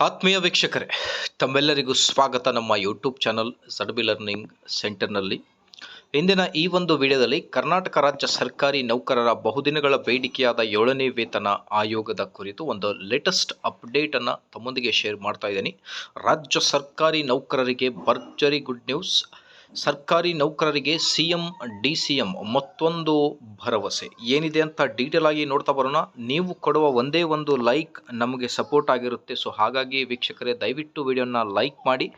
ಆತ್ಮೀಯ ವೀಕ್ಷಕರೇ, ತಮ್ಮೆಲ್ಲರಿಗೂ ಸ್ವಾಗತ ನಮ್ಮ ಯೂಟ್ಯೂಬ್ ಚಾನಲ್ ಸಡ್ಬಿ ಲರ್ನಿಂಗ್ ಸೆಂಟರ್ನಲ್ಲಿ ಇಂದಿನ ಈ ಒಂದು ವಿಡಿಯೋದಲ್ಲಿ ಕರ್ನಾಟಕ ರಾಜ್ಯ ಸರ್ಕಾರಿ ನೌಕರರ ಬಹುದಿನಗಳ ಬೇಡಿಕೆಯಾದ ಏಳನೇ ವೇತನ ಆಯೋಗದ ಕುರಿತು ಒಂದು ಲೇಟೆಸ್ಟ್ ಅಪ್ಡೇಟನ್ನು ತಮ್ಮೊಂದಿಗೆ ಶೇರ್ ಮಾಡ್ತಾ ಇದ್ದೀನಿ. ರಾಜ್ಯ ಸರ್ಕಾರಿ ನೌಕರರಿಗೆ ಭರ್ಜರಿ ಗುಡ್ ನ್ಯೂಸ್ ಸರ್ಕಾರಿ ನೌಕರರಿಗೆ C M D C M ಮತ್ತೊಂದು ಭರವಸೆ. ಏನಿದೆ ಅಂತ ಡೀಟೇಲ್ ಆಗಿ ನೋಡ್ತಾ ಬರೋಣ. ನೀವು ಕೊಡುವ ಒಂದೇ ಒಂದು ಲೈಕ್ ನಮಗೆ ಸಪೋರ್ಟ್ ಆಗಿರುತ್ತೆ. ಸೊ ಹಾಗಾಗಿ ವೀಕ್ಷಕರೇ, ದಯವಿಟ್ಟು ವಿಡಿಯೋನ ಲೈಕ್ ಮಾಡಿ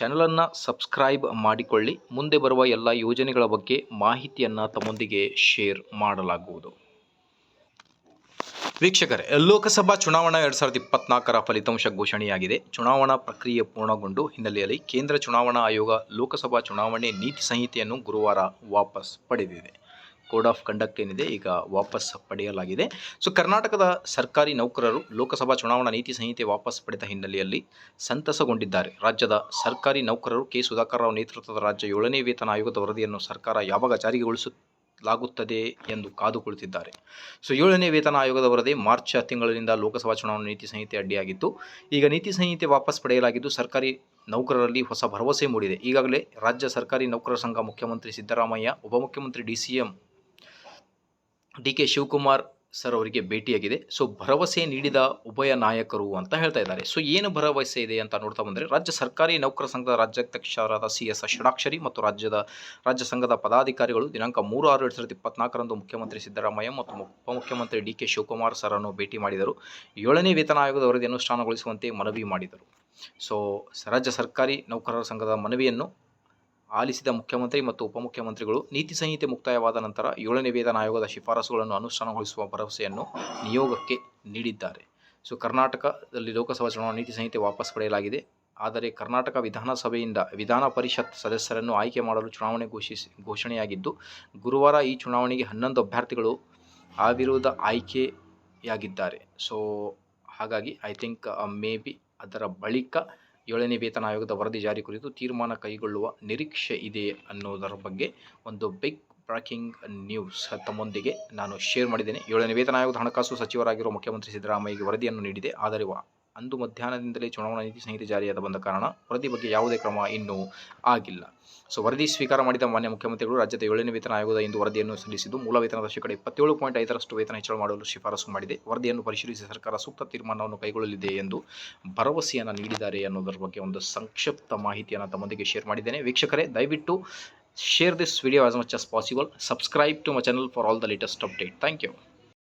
ಚಾನಲನ್ನು ಸಬ್ಸ್ಕ್ರೈಬ್ ಮಾಡಿಕೊಳ್ಳಿ. ಮುಂದೆ ಬರುವ ಎಲ್ಲ ಯೋಜನೆಗಳ ಬಗ್ಗೆ ಮಾಹಿತಿಯನ್ನು ತಮ್ಮೊಂದಿಗೆ ಶೇರ್ ಮಾಡಲಾಗುವುದು. ವೀಕ್ಷಕರೇ, ಲೋಕಸಭಾ ಚುನಾವಣಾ ಎರಡು ಸಾವಿರದ ಇಪ್ಪತ್ನಾಲ್ಕರ ಫಲಿತಾಂಶ ಘೋಷಣೆಯಾಗಿದೆ. ಚುನಾವಣಾ ಪ್ರಕ್ರಿಯೆ ಪೂರ್ಣಗೊಂಡು ಹಿನ್ನೆಲೆಯಲ್ಲಿ ಕೇಂದ್ರ ಚುನಾವಣಾ ಆಯೋಗ ಲೋಕಸಭಾ ಚುನಾವಣೆ ನೀತಿ ಸಂಹಿತೆಯನ್ನು ಗುರುವಾರ ವಾಪಸ್ ಪಡೆದಿದೆ. ಕೋಡ್ ಆಫ್ ಕಂಡಕ್ಟ್ ಏನಿದೆ ಈಗ ವಾಪಸ್ ಪಡೆಯಲಾಗಿದೆ. ಸೊ, ಕರ್ನಾಟಕದ ಸರ್ಕಾರಿ ನೌಕರರು ಲೋಕಸಭಾ ಚುನಾವಣಾ ನೀತಿ ಸಂಹಿತೆ ವಾಪಸ್ ಪಡೆದ ಹಿನ್ನೆಲೆಯಲ್ಲಿ ಸಂತಸಗೊಂಡಿದ್ದಾರೆ. ರಾಜ್ಯದ ಸರ್ಕಾರಿ ನೌಕರರು ಕೆ. ಸುಧಾಕರ್ ರಾವ್ ನೇತೃತ್ವದ ರಾಜ್ಯ ಏಳನೇ ವೇತನ ಆಯೋಗದ ವರದಿಯನ್ನು ಸರ್ಕಾರ ಯಾವಾಗ ಜಾರಿಗೊಳಿಸಲಾಗುತ್ತದೆ ಎಂದು ಕಾದು ಕುಳಿತಿದ್ದಾರೆ ಸೊ, ಏಳನೇ ವೇತನ ಆಯೋಗದ ವರದಿ ಮಾರ್ಚ್ ತಿಂಗಳಿನಿಂದ ಲೋಕಸಭಾ ಚುನಾವಣಾ ನೀತಿ ಸಂಹಿತೆ ಅಡ್ಡಿಯಾಗಿತ್ತು. ಈಗ ನೀತಿ ಸಂಹಿತೆ ವಾಪಸ್ ಪಡೆಯಲಾಗಿದ್ದು, ಸರ್ಕಾರಿ ನೌಕರರಲ್ಲಿ ಹೊಸ ಭರವಸೆ ಮೂಡಿದೆ. ಈಗಾಗಲೇ ರಾಜ್ಯ ಸರ್ಕಾರಿ ನೌಕರರ ಸಂಘ ಮುಖ್ಯಮಂತ್ರಿ ಸಿದ್ದರಾಮಯ್ಯ, ಉಪಮುಖ್ಯಮಂತ್ರಿ D C M D K Shivakumar sir ಅವರಿಗೆ ಭೇಟಿಯಾಗಿದೆ. ಸೊ, ಭರವಸೆ ನೀಡಿದ ಉಭಯ ನಾಯಕರು ಅಂತ ಹೇಳ್ತಾ ಇದ್ದಾರೆ. ಸೊ, ಏನು ಭರವಸೆ ಇದೆ ಅಂತ ನೋಡ್ತಾ ಬಂದರೆ, ರಾಜ್ಯ ಸರ್ಕಾರಿ ನೌಕರ ಸಂಘದ ರಾಜ್ಯಾಧ್ಯಕ್ಷರಾದ ಸಿ ಎಸ್ ಷಡಾಕ್ಷರಿ ಮತ್ತು ರಾಜ್ಯದ ರಾಜ್ಯ ಸಂಘದ ಪದಾಧಿಕಾರಿಗಳು ದಿನಾಂಕ ಮೂರು ಆರು ಎರಡು ಸಾವಿರದ ಇಪ್ಪತ್ನಾಲ್ಕರಂದು ಮುಖ್ಯಮಂತ್ರಿ ಸಿದ್ದರಾಮಯ್ಯ ಮತ್ತು ಉಪಮುಖ್ಯಮಂತ್ರಿ ಡಿ ಕೆ ಶಿವಕುಮಾರ್ ಸರನ್ನು ಭೇಟಿ ಮಾಡಿದರು. ಏಳನೇ ವೇತನ ಆಯೋಗದ ವರದಿ ಅನುಷ್ಠಾನಗೊಳಿಸುವಂತೆ ಮನವಿ ಮಾಡಿದರು. ಸೊ, ರಾಜ್ಯ ಸರ್ಕಾರಿ ನೌಕರರ ಸಂಘದ ಮನವಿಯನ್ನು ಆಲಿಸಿದ ಮುಖ್ಯಮಂತ್ರಿ ಮತ್ತು ಉಪಮುಖ್ಯಮಂತ್ರಿಗಳು ನೀತಿ ಸಂಹಿತೆ ಮುಕ್ತಾಯವಾದ ನಂತರ ಏಳನೇ ವೇತನ ಆಯೋಗದ ಶಿಫಾರಸುಗಳನ್ನು ಅನುಷ್ಠಾನಗೊಳಿಸುವ ಭರವಸೆಯನ್ನು ನಿಯೋಗಕ್ಕೆ ನೀಡಿದ್ದಾರೆ. ಸೊ, ಕರ್ನಾಟಕದಲ್ಲಿ ಲೋಕಸಭಾ ಚುನಾವಣಾ ನೀತಿ ಸಂಹಿತೆ ವಾಪಸ್ ಪಡೆಯಲಾಗಿದೆ. ಆದರೆ ಕರ್ನಾಟಕ ವಿಧಾನಸಭೆಯಿಂದ ವಿಧಾನ ಪರಿಷತ್ ಸದಸ್ಯರನ್ನು ಆಯ್ಕೆ ಮಾಡಲು ಚುನಾವಣೆ ಘೋಷಿಸಿ, ಘೋಷಣೆಯಾಗಿದ್ದು, ಗುರುವಾರ ಈ ಚುನಾವಣೆಗೆ ಹನ್ನೊಂದು ಅಭ್ಯರ್ಥಿಗಳು ಅವಿರೋಧ ಆಯ್ಕೆಯಾಗಿದ್ದಾರೆ. ಸೊ, ಹಾಗಾಗಿ ಐ ಥಿಂಕ್ ಮೇ ಬಿ ಅದರ ಬಳಿಕ ಏಳನೇ ವೇತನ ಆಯೋಗದ ವರದಿ ಜಾರಿ ಕುರಿತು ತೀರ್ಮಾನ ಕೈಗೊಳ್ಳುವ ನಿರೀಕ್ಷೆ ಇದೆ ಅನ್ನೋದರ ಬಗ್ಗೆ ಒಂದು ಬಿಗ್ ಬ್ರೇಕಿಂಗ್ ನ್ಯೂಸ್ ತಮ್ಮೊಂದಿಗೆ ನಾನು ಶೇರ್ ಮಾಡಿದ್ದೇನೆ. ಏಳನೇ ವೇತನ ಆಯೋಗದ ಹಣಕಾಸು ಸಚಿವರಾಗಿರುವ ಮುಖ್ಯಮಂತ್ರಿ ಸಿದ್ದರಾಮಯ್ಯಗೆ ವರದಿಯನ್ನು ನೀಡಿದೆ. ಆದರೆ ಅಂದು ಮಧ್ಯಾಹ್ನದಿಂದಲೇ ಚುನಾವಣಾ ನೀತಿ ಸಂಹಿತೆ ಜಾರಿಯಾದ ಬಂದ ಕಾರಣ ವರದಿ ಬಗ್ಗೆ ಯಾವುದೇ ಕ್ರಮ ಇನ್ನೂ ಆಗಿಲ್ಲ. ಸೊ, ವರದಿ ಸ್ವೀಕಾರ ಮಾಡಿದ ಮಾನ್ಯ ಮುಖ್ಯಮಂತ್ರಿಗಳು ರಾಜ್ಯದ ಏಳನೇ ವೇತನ ಆಯೋಗದ ಇಂದು ವರದಿಯನ್ನು ಸಲ್ಲಿಸಿದ್ದು, ಮೂಲ ವೇತನದ ಶೇಕಡ ಇಪ್ಪತ್ತೇಳು ಪಾಯಿಂಟ್ ಐದರಷ್ಟು ವೇತನ ಹೆಚ್ಚಳ ಮಾಡಲು ಶಿಫಾರಸು ಮಾಡಿದೆ. ವರದಿಯನ್ನು ಪರಿಶೀಲಿಸಿ ಸರ್ಕಾರ ಸೂಕ್ತ ತೀರ್ಮಾನವನ್ನು ಕೈಗೊಳ್ಳಲಿದೆ ಎಂದು ಭರವಸೆಯನ್ನು ನೀಡಿದ್ದಾರೆ ಅನ್ನೋದರ ಬಗ್ಗೆ ಒಂದು ಸಂಕ್ಷಿಪ್ತ ಮಾಹಿತಿಯನ್ನು ತಮ್ಮೊಂದಿಗೆ ಶೇರ್ ಮಾಡಿದ್ದೇನೆ. ವೀಕ್ಷಕರೇ, ದಯವಿಟ್ಟು share this video as much as possible subscribe to my channel for all the latest update thank you